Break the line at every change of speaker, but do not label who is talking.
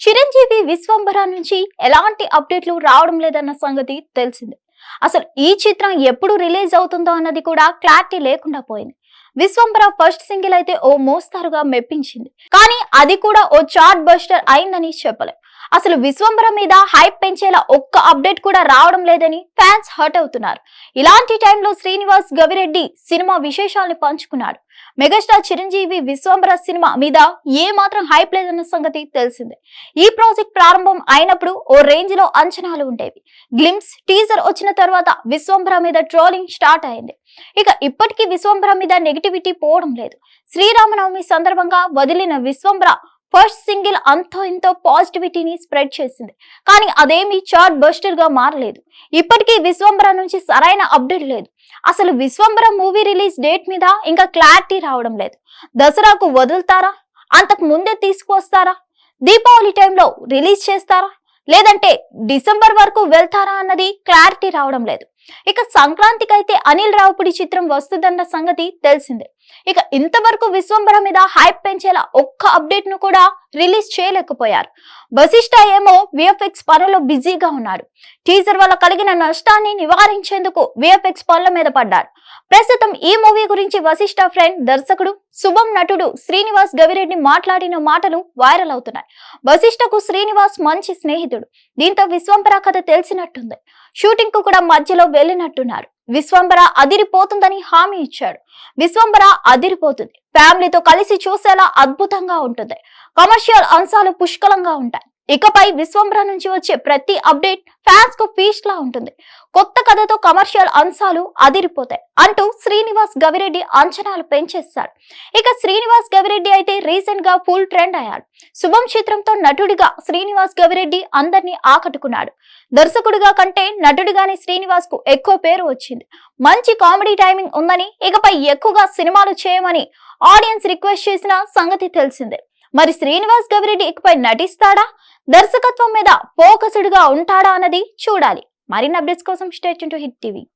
చిరంజీవి విశ్వంబర నుంచి ఎలాంటి అప్డేట్లు రావడం లేదన్న సంగతి తెలిసిందే. అసలు ఈ చిత్రం ఎప్పుడు రిలీజ్ అవుతుందో అన్నది కూడా క్లారిటీ లేకుండా పోయింది. విశ్వంబర ఫస్ట్ సింగిల్ అయితే ఓ మోస్తారుగా మెప్పించింది. కానీ అది కూడా ఓ చార్ట్ బస్టర్ అయిందని చెప్పలేం. అసలు విశ్వంబర మీద హైప్ పెంచేలా ఒక్క అప్డేట్ కూడా రావడం లేదని ఫ్యాన్స్ హర్ట్ అవుతున్నారు. ఇలాంటి టైంలో శ్రీనివాస్ గవిరెడ్డి సినిమా విశేషాలను పంచుకున్నాడు. మెగాస్టార్ చిరంజీవి విశ్వంబర సినిమా మీద ఏ మాత్రం హైప్ లేదన్న సంగతి తెలిసిందే. ఈ ప్రాజెక్ట్ ప్రారంభం అయినప్పుడు ఓ రేంజ్లో అంచనాలు ఉండేవి. గ్లిమ్స్ టీజర్ వచ్చిన తర్వాత విశ్వంబర మీద ట్రోలింగ్ స్టార్ట్ అయింది. ఇక ఇప్పటికీ విశ్వంబర మీద నెగిటివిటీ పోవడం లేదు. శ్రీరామనవమి సందర్భంగా వదిలిన విశ్వంబర ఫస్ట్ సింగిల్ అంతో ఇంతో పాజిటివిటీని స్ప్రెడ్ చేసింది. కానీ అదేమి చార్ట్ బస్టర్గా మారలేదు. ఇప్పటికీ విశ్వంబర నుంచి సరైన అప్డేట్ లేదు. అసలు విశ్వంబర మూవీ రిలీజ్ డేట్ మీద ఇంకా క్లారిటీ రావడం లేదు. దసరాకు వదులుతారా? అంతకు ముందే తీసుకువస్తారా? దీపావళి టైంలో రిలీజ్ చేస్తారా? లేదంటే డిసెంబర్ వరకు వెళ్తారా అన్నది క్లారిటీ రావడం లేదు. ఇక సంక్రాంతికి అయితే అనిల్ రావుపుడి చిత్రం వస్తుందన్న సంగతి తెలిసిందే. ఇక ఇంతవరకు విశ్వంబర మీద హైప్ పెంచేలా ఒక్క అప్డేట్ను కూడా రిలీజ్ చేయలేకపోయారు. వశిష్ట ఏమో విఎఫ్ఎక్స్ పనుల్లో బిజీగా ఉన్నారు. టీజర్ వల్ల కలిగిన నష్టాన్ని నివారించేందుకు విఎఫ్ఎక్స్ పనుల మీద పడ్డారు. ప్రస్తుతం ఈ మూవీ గురించి వశిష్ట ఫ్రెండ్ దర్శకుడు శుభం నటుడు శ్రీనివాస్ గవిరెడ్డి మాట్లాడిన మాటలు వైరల్ అవుతున్నాయి. వశిష్ఠకు శ్రీనివాస్ మంచి స్నేహితుడు. దీంతో విశ్వంబర కథ తెలిసినట్టుంది. షూటింగ్కు కూడా మధ్యలో వెళ్ళినట్టున్నారు. విశ్వంబర అదిరిపోతుందని హామీ ఇచ్చాడు. విశ్వంబర అదిరిపోతుంది. ఫ్యామిలీతో కలిసి చూసేలా అద్భుతంగా ఉంటుంది. కమర్షియల్ అంశాలు పుష్కలంగా ఉంటాయి. ఇకపై విశ్వంబర నుంచి వచ్చే ప్రతి అప్డేట్ ఫ్యాన్స్కు ఫీస్ట్ లా ఉంటుంది. కొత్త కథతో కమర్షియల్ అంశాలు అదిరిపోతాయి అంటూ శ్రీనివాస్ గవిరెడ్డి అంచనాలు పెంచేస్తాడు. ఇక శ్రీనివాస్ గవిరెడ్డి అయితే రీసెంట్గా ఫుల్ ట్రెండ్ అయ్యాడు. శుభం చిత్రంతో నటుడిగా శ్రీనివాస్ గవిరెడ్డి అందరినీ ఆకట్టుకున్నాడు. దర్శకుడిగా కంటే నటుడిగానే శ్రీనివాస్కు ఎక్కువ పేరు వచ్చింది. మంచి కామెడీ టైమింగ్ ఉందని ఇకపై ఎక్కువగా సినిమాలు చేయమని ఆడియన్స్ రిక్వెస్ట్ చేసిన సంగతి తెలిసిందే. మరి శ్రీనివాస్ గవిరెడ్డి ఇకపై నటిస్తాడా? దర్శకత్వం మీద ఫోకస్డ్గా ఉంటాడా అన్నది చూడాలి. మరిన్ని అప్డేట్స్ కోసం స్టేట్ టు హిట్ టీవీ.